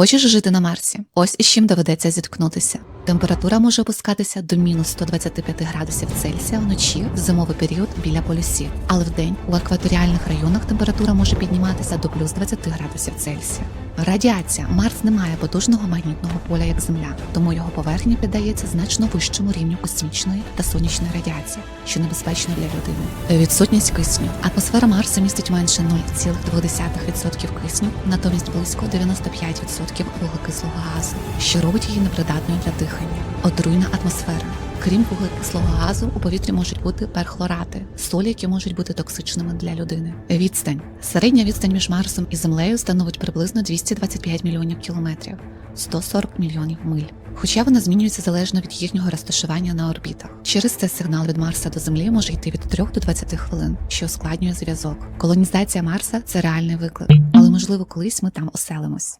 Хочеш жити на Марсі? Ось із чим доведеться зіткнутися. Температура може опускатися до мінус 125 градусів Цельсія вночі в зимовий період біля полюсів, але вдень у екваторіальних районах температура може підніматися до плюс 20 градусів Цельсія. Радіація Марс не має потужного магнітного поля як Земля, тому його поверхня піддається значно вищому рівню космічної та сонячної радіації, що небезпечно для людини. Відсутність кисню. Атмосфера Марса містить менше 0,2% кисню, натомість близько 95% вуглекислого газу, що робить її непридатною для дихання. Отруйна атмосфера. Крім вуглекислого газу, у повітрі можуть бути перхлорати, солі, які можуть бути токсичними для людини. Відстань. Середня відстань між Марсом і Землею становить приблизно 225 мільйонів кілометрів, 140 мільйонів миль. Хоча вона змінюється залежно від їхнього розташування на орбітах. Через це сигнал від Марса до Землі може йти від 3 до 20 хвилин, що ускладнює зв'язок. Колонізація Марса це реальний виклик, але можливо колись ми там оселимось.